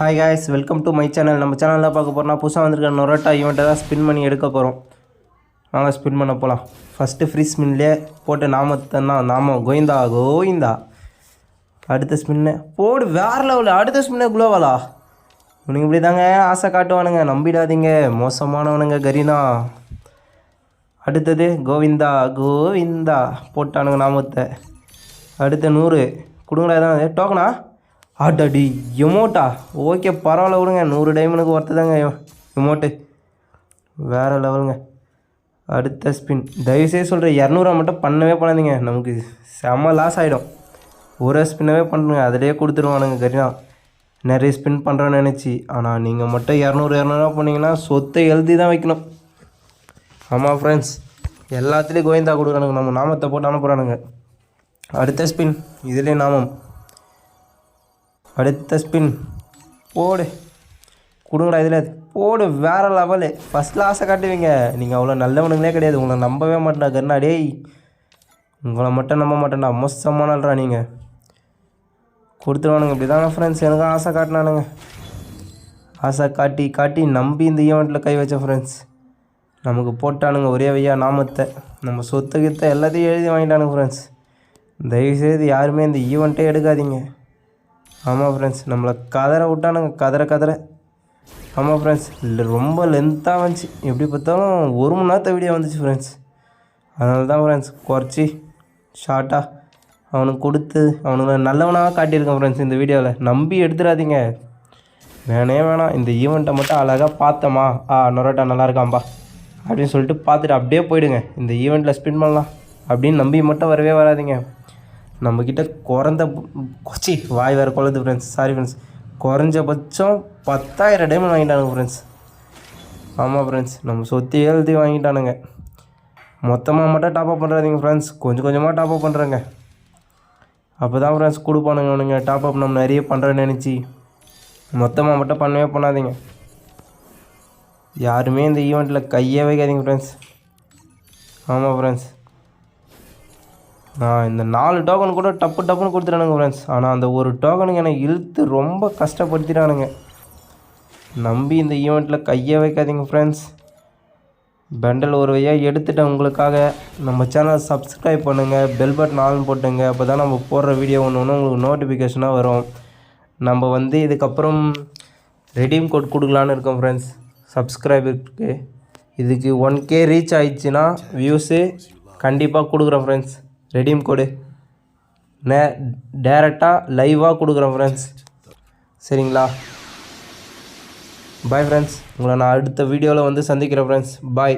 Hi guys welcome to my channel நம்ம சேனலில் பார்க்க போகிறோம்னா புதுசாக வந்திருக்க நொரோட்டா ஈவெண்ட்டை தான் ஸ்பின் பண்ணி எடுக்க போகிறோம் வாங்க ஸ்பின் பண்ண போகலாம் ஃபஸ்ட்டு ஃப்ரீ ஸ்பின்லேயே போட்டு நாமத்தை தான் நாமம் கோவிந்தா கோவிந்தா அடுத்த ஸ்பின்னு போடு வேறு லெவலில் அடுத்த ஸ்பின்னு குளோவாலா. இவனுங்க இப்படி தாங்க ஆசை காட்டுவானுங்க. நம்பிடாதீங்க. மோசமானவனுங்க கரீனா. அடுத்தது கோவிந்தா கோவிந்தா போட்டானுங்க நாமத்தை. அடுத்த நூறு. கொடுங்களா தான் டோக்கனா ஆட்டாடி எமோட்டா? ஓகே பரவாயில்ல விடுங்க. நூறு டைமனுக்கு ஒருத்தர் தாங்க எமோட்டு. வேறு லெவலுங்க அடுத்த ஸ்பின் தயவுசெய்து சொல்கிறேன் இரநூறுவா மட்டும் பண்ணவே பண்ணாதீங்க. நமக்கு செம்ம லாஸ் ஆகிடும் ஒரு ஸ்பின்னவே பண்ணுங்க அதிலே கொடுத்துருவானுங்க கரினா. நிறைய ஸ்பின் பண்ணுறோன்னு நினச்சி. ஆனால் நீங்கள் மட்டும் இரநூறு இரநூறுவா பண்ணிங்கன்னா சொத்தை எழுதி தான் வைக்கணும். ஆமாம் ஃப்ரெண்ட்ஸ் எல்லாத்துலேயும் கோவிந்தா கொடுக்குறானுங்க. நம்ம நாமத்தை போட்டு அனுப்புகிறானுங்க அடுத்த ஸ்பின் இதுலேயே நாமம். அடுத்த ஸ்பின் போடு. கொடுங்கடா இதில். போடு வேறு லெவலு ஃபஸ்ட்டில் ஆசை காட்டுவீங்க. நீங்கள் அவ்வளோ நல்லவனுங்களே கிடையாது. உங்களை நம்பவே மாட்டேன்டா கருணா. டேய் உங்களை மட்டும் நம்ப மாட்டேன்டா. மோசமானல்றா நீங்கள் கொடுத்துருவானுங்க. இப்படி தாங்க ஃப்ரெண்ட்ஸ் எனக்கும் ஆசை காட்டினானுங்க. ஆசை காட்டி காட்டி நம்பி இந்த ஈவெண்ட்டில் கை வச்ச ஃப்ரெண்ட்ஸ் நமக்கு போட்டானுங்க ஒரே வையா நாமத்தை. நம்ம சொத்து கித்த எல்லாத்தையும் எழுதி வாங்கிட்டானுங்க ஃப்ரெண்ட்ஸ் தயவுசெய்து யாருமே இந்த ஈவெண்ட்டே எடுக்காதீங்க. ஆமாம் ஃப்ரெண்ட்ஸ் நம்மளை கதற விட்டானுங்க கதற கதற. ஆமாம் ஃப்ரெண்ட்ஸ் இல்லை ரொம்ப லென்த்தாக வந்துச்சு. எப்படி பார்த்தாலும் ஒரு மணி நேரத்தை வீடியோ வந்துச்சு ஃப்ரெண்ட்ஸ் அதனால தான் ஃப்ரெண்ட்ஸ் குறைச்சி ஷார்ட்டாக அவனுக்கு கொடுத்து அவனுக்கு நல்லவனாக காட்டியிருக்கேன் ஃப்ரெண்ட்ஸ் இந்த வீடியோவில் நம்பி எடுத்துடாதீங்க. வேணே வேணாம் இந்த ஈவெண்ட்டை மட்டும் அழகாக பார்த்தோமா? ஆ நொரோட்டா நல்லா இருக்காம்பா அப்படின்னு சொல்லிட்டு பார்த்துட்டு அப்படியே போயிடுங்க. இந்த ஈவெண்ட்டில் ஸ்பின் பண்ணலாம். அப்படின்னு நம்பி மட்டும் வரவே வராதிங்க. நம்மக்கிட்ட குறைந்த கொச்சி வாய் வேறு கொள்ளுது ஃப்ரெண்ட்ஸ் சாரி ஃப்ரெண்ட்ஸ் குறைஞ்சபட்சம் பத்தாயிரம் டைமண்ட் வாங்கிட்டானுங்க ஃப்ரெண்ட்ஸ் ஆமாம் ஃப்ரெண்ட்ஸ் நம்ம சொத்து எழுதி வாங்கிட்டானுங்க. மொத்தமாக மட்டும் டாப்அப் பண்ணுறாதீங்க ஃப்ரெண்ட்ஸ் கொஞ்சம் கொஞ்சமாக டாப்அப் பண்ணுறேங்க அப்போ தான் ஃப்ரெண்ட்ஸ் கொடுப்பானுங்க அவனுங்க. டாப்அப் நம்ம நிறைய பண்ணுறேன்னு நினச்சி. மொத்தமாக மட்டும் பண்ணவே பண்ணாதீங்க. யாருமே இந்த ஈவெண்ட்டில் கையே வைக்காதீங்க ஃப்ரெண்ட்ஸ் ஆமாம் ஃப்ரெண்ட்ஸ் இந்த நாலு டோக்கன் கூட டப்பு டப்புன்னு கொடுத்துட்டானுங்க ஃப்ரெண்ட்ஸ் ஆனால் அந்த ஒரு டோக்கனுக்கு என்னை இழுத்து ரொம்ப கஷ்டப்படுத்திட்டானுங்க. நம்பி இந்த ஈவெண்ட்டில் கையே வைக்காதீங்க ஃப்ரெண்ட்ஸ் பெண்டல் ஒரு வழியாக எடுத்துட்டேன் உங்களுக்காக. நம்ம சேனலை சப்ஸ்கிரைப் பண்ணுங்கள் பெல் பட்டன் ஆன் போட்டுங்க. அப்போ தான் நம்ம போடுற வீடியோ ஒன்று ஒன்று உங்களுக்கு நோட்டிஃபிகேஷனாக வரும். நம்ம வந்து இதுக்கப்புறம் ரெடீம் கோட் கொடுக்கலான்னு இருக்கோம் ஃப்ரெண்ட்ஸ் சப்ஸ்கிரைபருக்கு இதுக்கு ஒன் கே ரீச் ஆயிடுச்சுன்னா வியூஸு கண்டிப்பாக கொடுக்குறோம் ஃப்ரெண்ட்ஸ் ரெடீம் கோடு. நே டேரெக்டாக லைவாக கொடுக்குறேன் ஃப்ரெண்ட்ஸ் சரிங்களா? பாய் ஃப்ரெண்ட்ஸ் உங்களை நான் அடுத்த வீடியோவில் வந்து சந்திக்கிறேன் ஃப்ரெண்ட்ஸ் பாய்